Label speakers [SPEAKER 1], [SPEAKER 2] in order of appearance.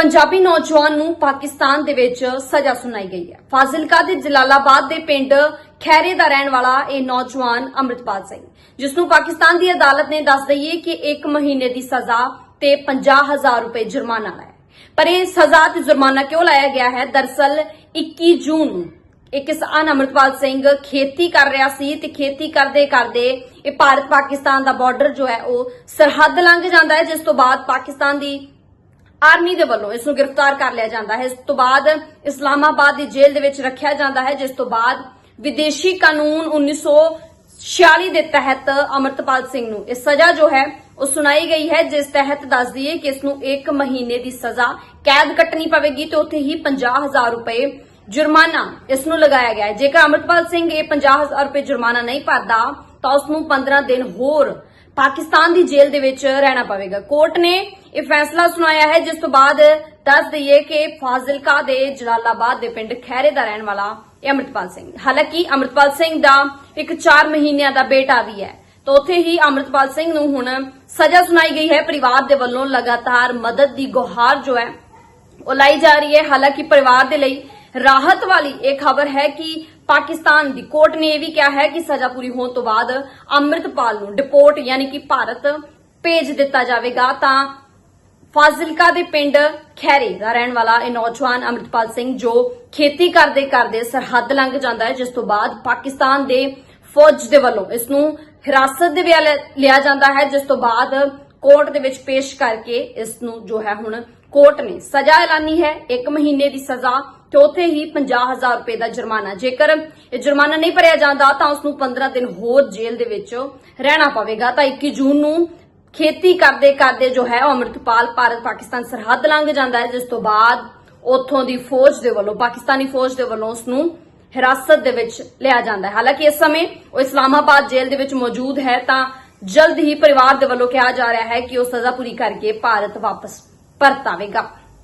[SPEAKER 1] ਪੰਜਾਬੀ ਨੌਜਵਾਨ ਨੂੰ ਪਾਕਿਸਤਾਨ ਦੇ ਵਿੱਚ ਸਜ਼ਾ ਸੁਣਾਈ ਗਈ ਹੈ। ਫਾਜ਼ਿਲਕਾ ਦੇ ਜਲਾਲਾਬਾਦ ਦੇ ਪਿੰਡ ਖੈਰੇ ਦਾ ਰਹਿਣ ਵਾਲਾ ਇਹ ਨੌਜਵਾਨ ਅੰਮ੍ਰਿਤਪਾਲ ਸਿੰਘ, ਜਿਸ ਨੂੰ ਪਾਕਿਸਤਾਨ ਦੀ ਅਦਾਲਤ ਨੇ ਦੱਸ ਦਈਏ ਕਿ 1 ਮਹੀਨੇ ਦੀ ਸਜ਼ਾ ਤੇ 50000 ਰੁਪਏ ਜੁਰਮਾਨਾ ਲਾਇਆ ਪਰ ਇਹ ਸਜ਼ਾ ਤੇ ਜੁਰਮਾਨਾ ਕਿਉਂ ਲਾਇਆ ਗਿਆ ਹੈ? ਦਰਸਲ 21 ਜੂਨ ਨੂੰ ਇਹ ਕਿਸਾਨ ਅਮਰਪਾਲ ਸਿੰਘ ਖੇਤੀ ਕਰ ਰਿਹਾ ਸੀ ਤੇ ਖੇਤੀ ਕਰਦੇ ਕਰਦੇ ਇਹ ਭਾਰਤ ਪਾਕਿਸਤਾਨ ਦਾ ਬਾਰਡਰ ਜੋ ਹੈ ਉਹ ਸਰਹੱਦ ਲੰਘ ਜਾਂਦਾ ਹੈ, ਜਿਸ ਤੋਂ ਬਾਅਦ ਪਾਕਿਸਤਾਨ ਦੀ ਆਰਮੀ ਦੇ ਵੱਲੋਂ ਇਸ ਨੂੰ ਗ੍ਰਿਫਤਾਰ ਕਰ ਲਿਆ ਜਾਂਦਾ ਹੈ। ਇਸ ਤੋਂ ਬਾਅਦ ਇਸਲਾਮਾਬਾਦ ਦੀ ਜੇਲ੍ਹ ਦੇ ਵਿੱਚ ਰੱਖਿਆ ਜਾਂਦਾ ਹੈ, ਜਿਸ ਤੋਂ ਬਾਅਦ ਵਿਦੇਸ਼ੀ ਕਾਨੂੰਨ 1946 ਦੇ ਤਹਿਤ ਅਮਰਤਪਾਲ ਸਿੰਘ ਨੂੰ ਇਹ ਸਜ਼ਾ ਜੋ ਹੈ, ਉਹ ਸੁਣਾਈ ਗਈ ਹੈ, ਜਿਸ ਤਹਿਤ ਦੱਸ ਦਈਏ ਕਿ ਇਸ ਨੂੰ 1 ਮਹੀਨੇ ਦੀ ਸਜ਼ਾ ਕੈਦ ਕੱਟਣੀ ਪਵੇਗੀ ਤੇ ਉੱਥੇ ਹੀ 50000 ਰੁਪਏ ਜੁਰਮਾਨਾ ਇਸ ਨੂੰ ਲਗਾਇਆ ਗਿਆ ਹੈ। ਜੇਕਰ ਅਮਰਤਪਾਲ ਸਿੰਘ ਇਹ 50000 ਰੁਪਏ ਜੁਰਮਾਨਾ ਨਹੀਂ ਭਰਦਾ, ਤਾਂ ਉਸ ਨੂੰ 15 ਦਿਨ ਹੋਰ ਪਾਕਿਸਤਾਨ ਦੀ ਜੇਲ੍ਹ ਦੇ ਵਿੱਚ ਰਹਿਣਾ ਪਵੇਗਾ। ਕੋਰਟ ਨੇ ਇਹ ਫੈਸਲਾ ਸੁਣਾਇਆ ਹੈ, ਜਿਸ ਤੋਂ ਬਾਅਦ ਦੱਸ ਦਈਏ ਕਿ ਫਾਜ਼ਿਲਕਾ ਦੇ ਜਲਾਲਾਬਾਦ ਦੇ ਪਿੰਡ ਖੈਰੇ ਦਾ ਰਹਿਣ ਵਾਲਾ ਇਹ ਸਿੰਘ। ਹਾਲਾਂਕਿ ਅਮਰਿਤਪਾਲ ਸਿੰਘ ਦਾ ਇੱਕ 4 ਮਹੀਨਿਆਂ ਦਾ ਬੇਟਾ ਵੀ ਹੈ। ਤਾਂ ਉੱਥੇ ਹੀ ਅਮਰਿਤਪਾਲ ਸਿੰਘ ਨੂੰ ਹੁਣ ਸਜ਼ਾ ਸੁਣਾਈ ਗਈ ਹੈ। ਪਰਿਵਾਰ ਦੇ ਵੱਲੋਂ ਲਗਾਤਾਰ ਮਦਦ ਦੀ ਗੁਹਾਰ ਜੋ ਹੈ, ਉਹ ਲਾਈ ਜਾ ਰਹੀ ਹੈ। ਹਾਲਾਂਕਿ ਪਰਿਵਾਰ ਦੇ ਲਈ ਰਾਹਤ ਵਾਲੀ ਇਹ ਖਬਰ ਹੈ ਕਿ ਪਾਕਿਸਤਾਨ ਦੀ ਕੋਰਟ ਨੇ ਇਹ ਵੀ ਕਿਹਾ ਹੈ ਕਿ ਸਜ਼ਾ ਪੂਰੀ ਹੋਣ ਤੋਂ ਬਾਅਦ ਅੰਮ੍ਰਿਤਪਾਲ ਨੂੰ ਡਿਪੋਰਟ ਯਾਨੀ ਕਿ ਭਾਰਤ ਭੇਜ ਦਿੱਤਾ ਜਾਵੇਗਾ। ਤਾਂ ਫਾਜ਼ਿਲਕਾ ਦੇ ਪਿੰਡ ਖੈਰੇ ਦਾ ਰਹਿਣ ਵਾਲਾ ਇਹ ਨੌਜਵਾਨ ਅੰਮ੍ਰਿਤਪਾਲ ਸਿੰਘ ਜੋ ਖੇਤੀ ਕਰਦੇ ਕਰਦੇ ਸਰਹੱਦ ਲੰਘ ਜਾਂਦਾ ਹੈ, ਜਿਸ ਤੋਂ ਬਾਅਦ ਪਾਕਿਸਤਾਨ ਦੇ ਫੌਜ ਦੇ ਵੱਲੋਂ ਇਸ ਨੂੰ ਹਿਰਾਸਤ ਦੇ ਵਿੱਚ ਲਿਆ ਜਾਂਦਾ ਹੈ, ਜਿਸ ਤੋਂ ਬਾਅਦ ਕੋਰਟ ਦੇ ਵਿੱਚ ਪੇਸ਼ ਕਰਕੇ ਇਸ ਨੂੰ ਜੋ ਹੈ ਹੁਣ ਕੋਰਟ ਨੇ ਸਜ਼ਾ ਐਲਾਨੀ ਹੈ। 1 ਮਹੀਨੇ ਦੀ ਸਜ਼ਾ ਤੇ ਉੱਥੇ ਹੀ 50000 ਰੁਪਏ ਦਾ ਜੁਰਮਾਨਾ। ਜੇਕਰ ਇਹ ਜੁਰਮਾਨਾ ਨਹੀਂ ਭਰਿਆ ਜਾਂਦਾ, ਤਾਂ ਉਸ ਨੂੰ 15 ਦਿਨ ਹੋਰ ਜੇਲ੍ਹ ਦੇ ਵਿੱਚ ਰਹਿਣਾ ਪਵੇਗਾ। ਤਾਂ 21 ਜੂਨ ਨੂੰ ਖੇਤੀ ਕਰਦੇ ਕਰਦੇ ਜੋ ਹੈ, ਉਹ ਅੰਮ੍ਰਿਤਪਾਲ ਭਾਰਤ ਪਾਕਿਸਤਾਨ ਸਰਹੱਦ ਲੰਘ ਜਾਂਦਾ ਹੈ, ਜਿਸ ਤੋਂ ਬਾਅਦ ਉੱਥੋਂ ਦੀ ਫੌਜ ਦੇ ਵੱਲੋਂ, ਪਾਕਿਸਤਾਨੀ ਫੌਜ ਦੇ ਵੱਲੋਂ ਉਸ ਨੂੰ ਹਿਰਾਸਤ ਦੇ ਵਿੱਚ ਲਿਆ ਜਾਂਦਾ ਹੈ। ਹਾਲਾਂਕਿ ਇਸ ਸਮੇਂ ਉਹ ਇਸਲਾਮਾਬਾਦ ਜੇਲ੍ਹ ਦੇ ਵਿੱਚ ਮੌਜੂਦ ਹੈ, ਤਾਂ ਜਲਦ ਹੀ ਪਰਿਵਾਰ ਦੇ ਵੱਲੋਂ ਕਿਹਾ ਜਾ ਰਿਹਾ ਹੈ ਕਿ ਉਹ ਸਜ਼ਾ ਪੂਰੀ ਕਰਕੇ ਭਾਰਤ ਵਾਪਸ ਪਰਤ ਆਵੇਗਾ